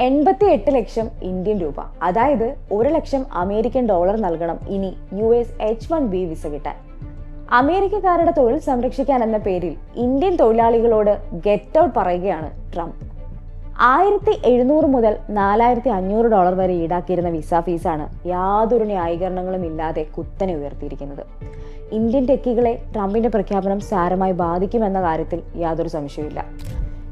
എൺപത്തി എട്ട് ലക്ഷം ഇന്ത്യൻ രൂപ. അതായത് ഒരു ലക്ഷം അമേരിക്കൻ ഡോളർ നൽകണം ഇനി U S H one B visa കിട്ടാൻ. അമേരിക്കക്കാരുടെ തൊഴിൽ സംരക്ഷിക്കാൻ എന്ന പേരിൽ ഇന്ത്യൻ തൊഴിലാളികളോട് ഗെറ്റ് ഔട്ട് പറയുകയാണ് ട്രംപ്. ആയിരത്തി എഴുന്നൂറ് മുതൽ നാലായിരത്തി അഞ്ഞൂറ് ഡോളർ വരെ ഈടാക്കിയിരുന്ന വിസ ഫീസാണ് യാതൊരു ന്യായീകരണങ്ങളും ഇല്ലാതെ കുത്തനെ ഉയർത്തിയിരിക്കുന്നത്. ഇന്ത്യൻ ടെക്കികളെ ട്രംപിന്റെ പ്രഖ്യാപനം സാരമായി ബാധിക്കുമെന്ന കാര്യത്തിൽ യാതൊരു സംശയവുമില്ല.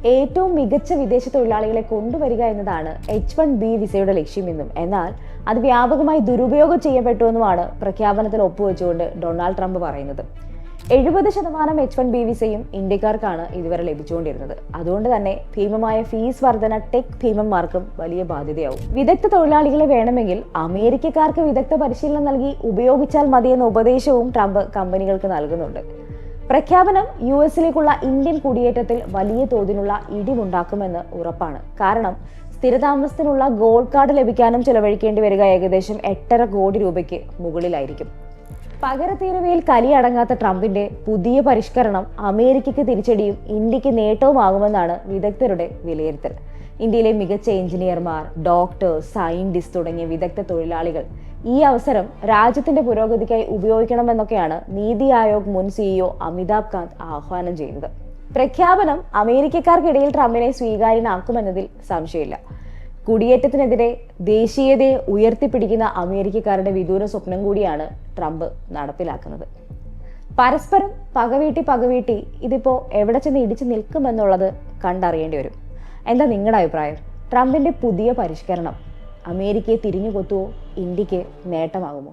ഏറ്റവും മികച്ച വിദേശ തൊഴിലാളികളെ കൊണ്ടുവരിക എന്നതാണ് എച്ച് വൺ ബി വിസയുടെ ലക്ഷ്യമെന്നും എന്നാൽ അത് വ്യാപകമായി ദുരുപയോഗം ചെയ്യപ്പെട്ടുവെന്നുമാണ് പ്രഖ്യാപനത്തിൽ ഒപ്പുവെച്ചുകൊണ്ട് ഡൊണാൾഡ് ട്രംപ് പറയുന്നത്. എഴുപത് ശതമാനം എച്ച് വൺ ബി വിസയും ഇന്ത്യക്കാർക്കാണ് ഇതുവരെ ലഭിച്ചുകൊണ്ടിരുന്നത്. അതുകൊണ്ട് തന്നെ ഭീമമായ ഫീസ് വർധന ടെക് ഭീമന്മാർക്കും വലിയ ബാധ്യതയാവും. വിദഗ്ധ തൊഴിലാളികളെ വേണമെങ്കിൽ അമേരിക്കക്കാർക്ക് വിദഗ്ധ പരിശീലനം നൽകി ഉപയോഗിച്ചാൽ മതിയെന്ന ഉപദേശവും ട്രംപ് കമ്പനികൾക്ക് നൽകുന്നുണ്ട്. പ്രഖ്യാപനം യു എസിലേക്കുള്ള ഇന്ത്യൻ കുടിയേറ്റത്തിൽ വലിയ തോതിലുള്ള ഇടിവുണ്ടാക്കുമെന്ന് ഉറപ്പാണ്. കാരണം സ്ഥിരതാമസത്തിനുള്ള ഗോൾഡ് കാർഡ് ലഭിക്കാനും ചെലവഴിക്കേണ്ടി വരിക ഏകദേശം എട്ടര കോടി രൂപയ്ക്ക് മുകളിലായിരിക്കും. പകരത്തീരുവയിൽ കലിയടങ്ങാത്ത ട്രംപിന്റെ പുതിയ പരിഷ്കരണം അമേരിക്കയ്ക്ക് തിരിച്ചടിയും ഇന്ത്യയ്ക്ക് നേട്ടവുമാകുമെന്നാണ് വിദഗ്ധരുടെ വിലയിരുത്തൽ. ഇന്ത്യയിലെ മികച്ച എഞ്ചിനീയർമാർ ഡോക്ടേഴ്സ് സയന്റിസ്റ്റ് തുടങ്ങിയ വിദഗ്ധ തൊഴിലാളികൾ ഈ അവസരം രാജ്യത്തിന്റെ പുരോഗതിക്കായി ഉപയോഗിക്കണമെന്നൊക്കെയാണ് നീതി ആയോഗ് മുൻ സിഇഒ അമിതാഭ് കാന്ത് ആഹ്വാനം ചെയ്യുന്നത്. പ്രഖ്യാപനം അമേരിക്കക്കാർക്കിടയിൽ ട്രംപിനെ സ്വീകാര്യനാക്കുമെന്നതിൽ സംശയമില്ല. കുടിയേറ്റത്തിനെതിരെ ദേശീയതയെ ഉയർത്തിപ്പിടിക്കുന്ന അമേരിക്കക്കാരുടെ വിദൂര സ്വപ്നം കൂടിയാണ് ട്രംപ് നടപ്പിലാക്കുന്നത്. പരസ്പരം പകവീട്ടി പകവീട്ടി ഇതിപ്പോൾ എവിടെ ചെന്ന് ഇടിച്ചു നിൽക്കുമെന്നുള്ളത് കണ്ടറിയേണ്ടി വരും. എന്താ നിങ്ങളുടെ അഭിപ്രായം? ട്രംപിന്റെ പുതിയ പരിഷ്കരണം അമേരിക്കയെ തിരിഞ്ഞു കൊത്തുവോ ഇന്ത്യയ്ക്ക് നേട്ടമാകുമോ?